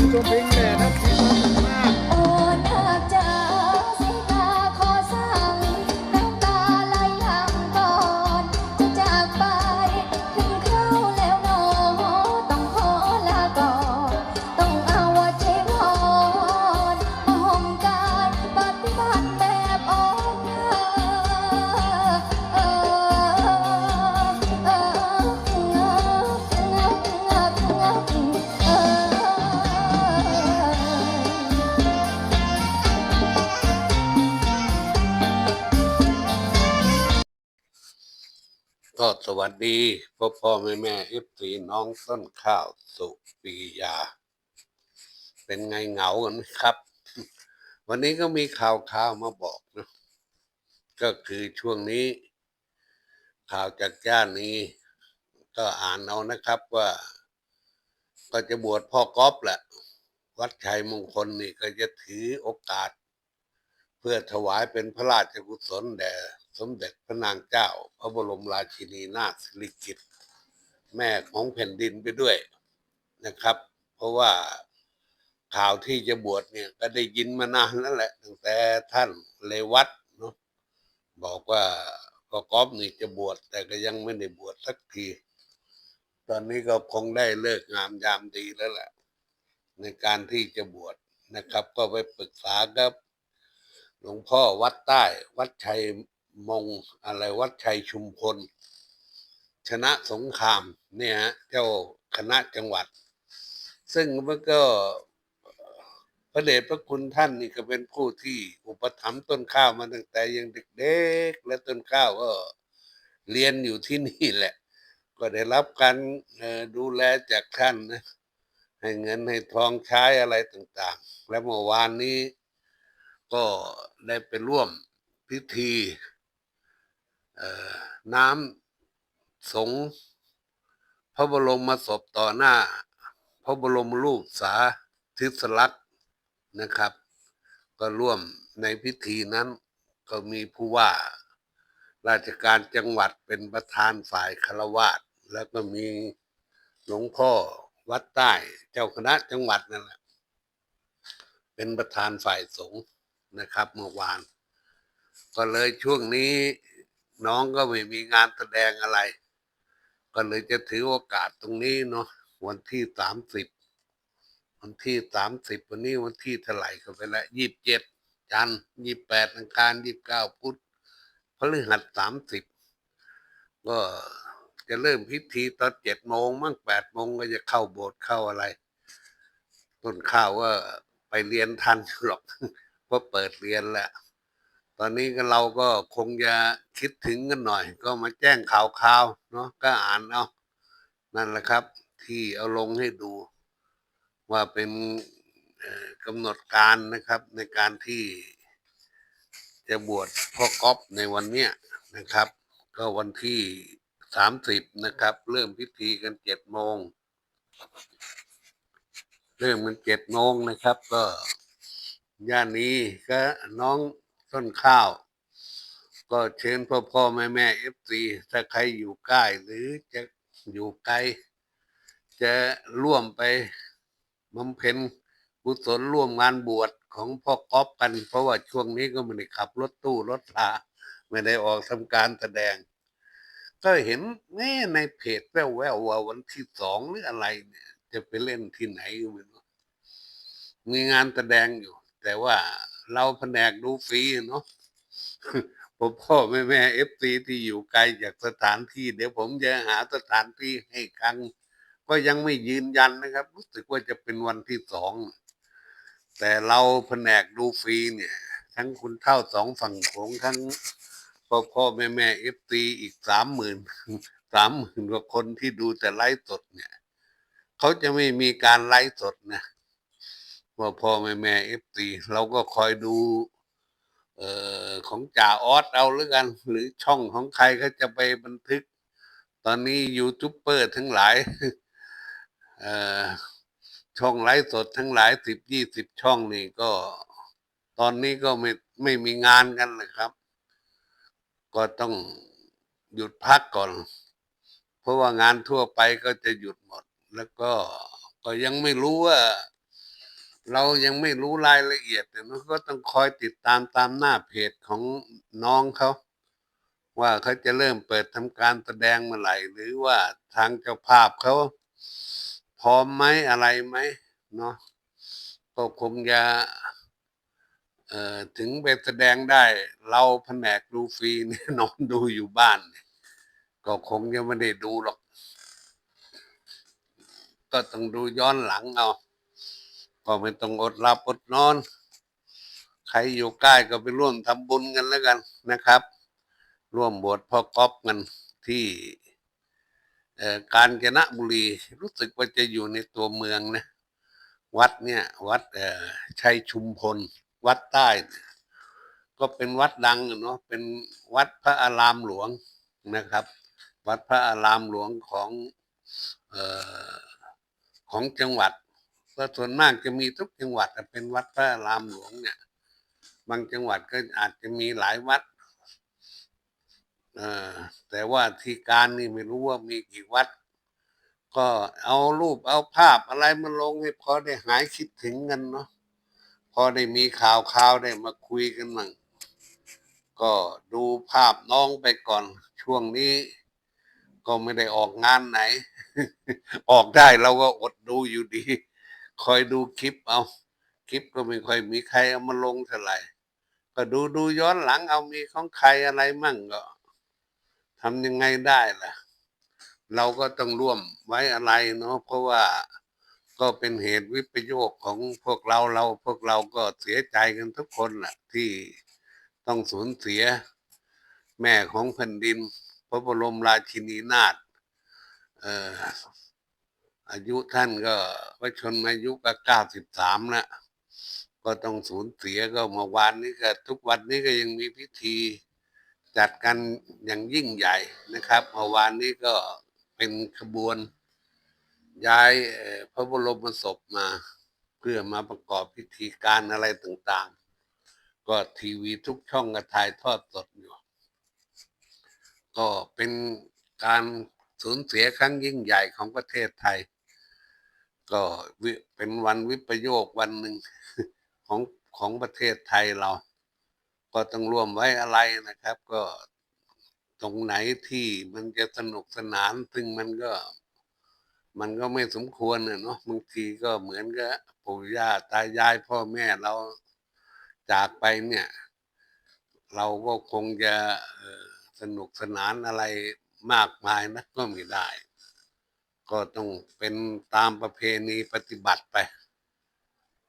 มช ก็สวัสดีพ่อพ่อแม่แม่เอฟซีน้องต้นข้าวสุปียา เป็นไงเหงากันไหมครับ วันนี้ก็มีข่าวข่าวมาบอกนะ ก็คือช่วงนี้ ข่าวจากย่านนี้ ก็อ่านเอานะครับว่า ก็จะบวชพ่อก๊อฟแหละ วัดชัยมงคลนี่ก็จะถือโอกาส เพื่อถวายเป็นพระราชกุศลแด่สมเด็จพระนางเจ้า พระบรมราชินีนาถสิริกิติ์แม่ของแผ่นดินไปด้วยนะครับ เพราะว่าข่าวที่จะบวชเนี่ยก็ได้ยินมานานแล้วแหละตั้งแต่ท่านเลวัตเนาะบอกว่าก็กอฟนี่จะบวชแต่ก็ยังไม่ได้บวชสักที ตอนนี้ก็คงได้เลิกงามยามดีแล้วแหละในการที่จะบวชนะครับ ก็ไปปรึกษากับหลวงพ่อวัดใต้วัดชัย มงอะไรวัดชัยชุมพล ชนะสงครามเนี่ยฮะเจ้าคณะจังหวัด ซึ่งมันก็พระเดชพระคุณท่านนี่ก็เป็นผู้ที่อุปถัมภ์ต้นข้าวมาตั้งแต่ยังเด็กๆ และต้นข้าวก็เรียนอยู่ที่นี่แหละ ก็ได้รับการดูแลจากท่านนะให้เงินให้ทองใช้อะไรต่างๆ และเมื่อวานนี้ก็ได้ไปร่วมพิธี น้ำสงพระบรมศพต่อหน้า พระบรมรูปสาธิสลักษณ์นะครับ ก็ร่วมในพิธีนั้นก็มีผู้ว่า ราชการจังหวัดเป็นประธานฝ่ายคารวาสแล้วก็มีหลวงพ่อวัดใต้เจ้าคณะจังหวัดนั่นแหละเป็นประธานฝ่ายสงฆ์นะครับเมื่อวาน ก็เลยช่วงนี้ น้องก็ไม่มีงานแสดงอะไร ก็เลยจะถือโอกาสตรงนี้เนาะวันที่สามสิบวันที่สามสิบวันนี้วันที่เท่าไหร่ก็ไปละยี่สิบเจ็ดจันยี่สิบแปดอังคารยี่สิบเก้าพุธพฤหัสสามสิบก็จะเริ่มพิธีตอนเจ็ดโมงมั่งแปดโมงก็จะเข้าโบสถ์เข้าอะไร ต้นข้าวว่าไปเรียนทันหรอกเพราะเปิดเรียนแล้ว ตอนนี้ก็เราก็คงจะคิดถึงกันหน่อย ก็มาแจ้งข่าวข่าวๆเนาะก็อ่านเอานั่นแหละครับ ที่เอาลงให้ดู ว่าเป็นกำหนดการนะครับ ในการที่จะบวชพ่อก๊อฟในวันเนี้ยนะครับ ก็วันที่สามสิบนะครับ เริ่มพิธีกันเจ็ดโมงเริ่มมันเจ็ดโมงนะครับ ก็ย่านนี้ก็น้อง ต้นข้าว ก็เชิญพ่อพ่อแม่แม่เอฟซีถ้าใครอยู่ใกล้หรือจะอยู่ไกล จะร่วมไปบำเพ็ญกุศลร่วมงานบวชของพ่อก๊อฟกัน เพราะว่าช่วงนี้ก็ไม่ได้ขับรถตู้รถลาไม่ได้ออกทำการแสดง ก็เห็นแน่ในเพจแว่วๆว่าวันที่สองหรืออะไรเนี่ย จะไปเล่นที่ไหนก็ไม่รู้มีงานแสดงอยู่ แต่ว่า เราแผนกดูฟรีเนาะพ่อพ่อแม่แม่เอฟซีที่อยู่ไกลจากสถานที่ เดี๋ยวผมจะหาสถานที่ให้ครั้งก็ยังไม่ยืนยันนะครับ รู้สึกว่าจะเป็นวันที่สองแต่เราแผนกดูฟรีเนี่ย ทั้งคุณเท่าสองฝั่งโขงทั้งพ่อพ่อแม่แม่เอฟซีอีกสามหมื่นสามหมื่นกว่าคนที่ดูแต่ไลฟ์สดเนี่ย เขาจะไม่มีการไลฟ์สดนะ พ่อพ่อแม่แม่เอฟซีเราก็คอยดูเอ่อของจ่าออสเอาหรือกัน หรือช่องของใครเขาจะไปบันทึก ตอนนี้ยูทูบเบอร์ทั้งหลายเอ่อช่องไลฟ์สดทั้งหลายสิบยี่สิบช่องนี่ก็ ตอนนี้ก็ไม่ไม่มีงานกันนะครับ ก็ต้องหยุดพักก่อน เพราะว่างานทั่วไปก็จะหยุดหมด แล้วก็ก็ยังไม่รู้ว่า เรายังไม่รู้รายละเอียดแต่เราก็ต้องคอยติดตามตามหน้าเพจของน้องเขา ว่าเขาจะเริ่มเปิดทำการแสดงเมื่อไหร่ หรือว่าทางเจ้าภาพเขาพร้อมไหมอะไรไหมเนาะก็คงจะเอ่อถึงไปแสดงได้ เราแผนกดูฟรีเนี่ยนอนดูอยู่บ้าน ก็คงจะไม่ได้ดูหรอก ก็ต้องดูย้อนหลังเอา ก็ไม่ต้องอดหลับอดนอน ใครอยู่ใกล้ก็ไปร่วมทำบุญกันแล้วกันนะครับ ร่วมบวชพ่อก๊อฟกันที่กาญจนบุรีรู้สึกว่าจะอยู่ในตัวเมืองนะวัดเนี่ยวัดชัยชุมพล วัดใต้ ก็เป็นวัดดังเนาะเป็นวัดพระอารามหลวงนะครับ วัดพระอารามหลวงของออของจังหวัด ก็ส่วนมากจะมีทุกจังหวัดเป็นวัดพระรามหลวงเนี่ย บางจังหวัดก็อาจจะมีหลายวัดแต่ว่าที่การนี่ไม่รู้ว่ามีกี่วัด ก็เอารูปเอาภาพอะไรมาลงให้พอได้หายคิดถึงกันเนาะพอได้มีข่าวข่าวได้มาคุยกันมั่งก็ดูภาพน้องไปก่อน ช่วงนี้ ก็ไม่ได้ออกงานไหน ออกได้เราก็อดดูอยู่ดี คอยดูคลิปเอา คลิปก็ไม่ค่อยมีใครเอามาลงเท่าไหร่ ก็ดูดูย้อนหลังเอามีของใครอะไรมั่งก็ทำยังไงได้ล่ะ เราก็ต้องร่วมไว้อะไรเนาะเพราะว่าก็เป็นเหตุวิปโยคของพวกเราเราพวกเราก็เสียใจกันทุกคนแหละที่ต้องสูญเสียแม่ของแผ่นดิน พระบรมราชินีนาถเอายุท่านก็พระชนมายุก็เก้าสิบสามแล้วก็ต้องสูญเสียก็เมื่อวานนี้ก็ทุกวันนี้ก็ยังมีพิธีจัดกันอย่างยิ่งใหญ่นะครับเมื่อวานนี้ก็เป็นขบวน ย้ายพระบรมศพมา เพื่อมาประกอบพิธีการอะไรต่างๆ ก็ทีวีทุกช่องก็ถ่ายทอดสดอยู่ ก็เป็นการสูญเสียครั้งยิ่งใหญ่ของประเทศไทย ก็เป็นวันวิปโยควันหนึ่งของของประเทศไทยเรา ก็ต้องร่วมไว้อะไรนะครับ ก็ตรงไหนที่มันจะสนุกสนานซึ่งมันก็ มันก็ไม่สมควรเนาะบางทีก็เหมือนกับปู่ย่าตายายพ่อแม่เราจากไปเนี่ย เราก็คงจะสนุกสนานอะไรมากมายนะก็ไม่ได้ ก็ต้องเป็นตามประเพณีปฏิบัติไป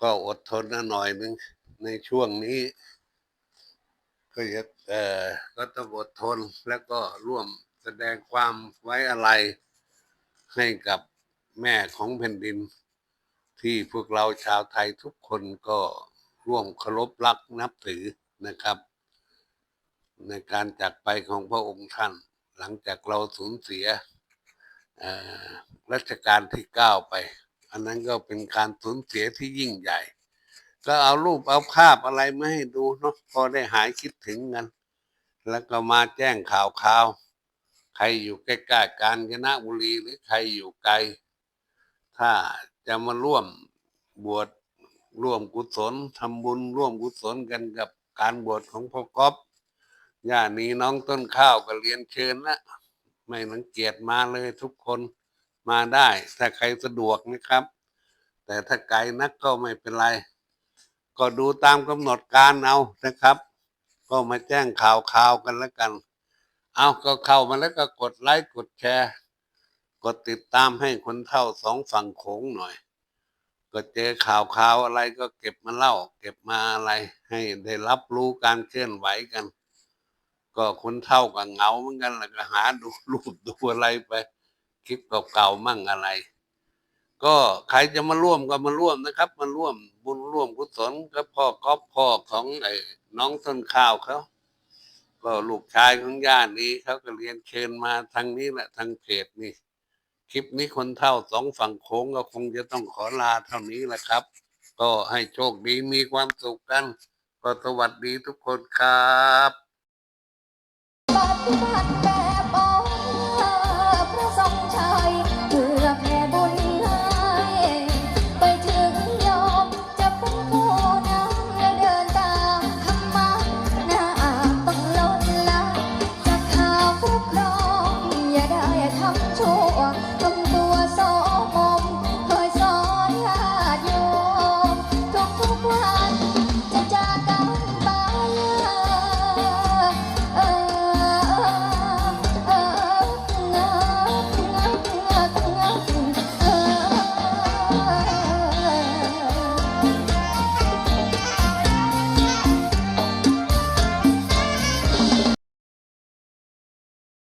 ก็อดทนหน่อยนึงในช่วงนี้ ก็จะเอ่อก็ต้องอดทนแล้วก็ร่วมแสดงความไว้อะไรให้กับแม่ของแผ่นดิน ที่พวกเราชาวไทยทุกคนก็ร่วมเคารพรักนับถือนะครับ ในการจากไปของพระองค์ท่าน หลังจากเราสูญเสีย รัชกาลที่เก้าไป อันนั้นก็เป็นการสูญเสียที่ยิ่งใหญ่ ก็เอารูปเอาภาพอะไรมาให้ดูเนาะพอได้หายคิดถึงกัน แล้วก็มาแจ้งข่าวข่าว ใครอยู่ใกล้ๆกาญจนบุรีหรือใครอยู่ไกล ถ้าจะมาร่วมบวชร่วมกุศลทำบุญร่วมกุศลกันกับการบวชของพ่อก๊อฟย่านี้น้องต้นข้าวก็เรียนเชิญละ ไม่รังเกียจมาเลยทุกคนมาได้ ถ้าใครสะดวกนะครับ แต่ถ้าไกลนักก็ไม่เป็นไร ก็ดูตามกำหนดการเอานะครับ ก็มาแจ้งข่าวข่าวกันแล้วกัน เอาก็เข้ามาแล้วก็กดไลค์กดแชร์ กดติดตามให้คนเท่าสองฝั่งโขงหน่อย ก็เจอข่าวข่าวอะไรก็เก็บมาเล่า เก็บมาอะไรให้ได้รับรู้การเคลื่อนไหวกัน ก็คนเท่ากับเหงาเหมือนกันแล้วก็หาดูรูปดูอะไรไปคลิปเก่าๆมั่งอะไร ก็ใครจะมาร่วมก็มาร่วมนะครับ มาร่วมบุญร่วมกุศลกับพ่อก๊อฟพ่อของไอ้น้องต้นข้าวเขาก็ลูกชายของญาตินี้เขาก็เรียนเชิญมาทางนี้แหละทางเพจนี่ คลิปนี้คนเท่าสองฝั่งโค้งก็คงจะต้องขอลาเท่านี้แหละครับ ก็ให้โชคดีมีความสุขกัน ก็สวัสดีทุกคนครับ ปฏิบัติแบบ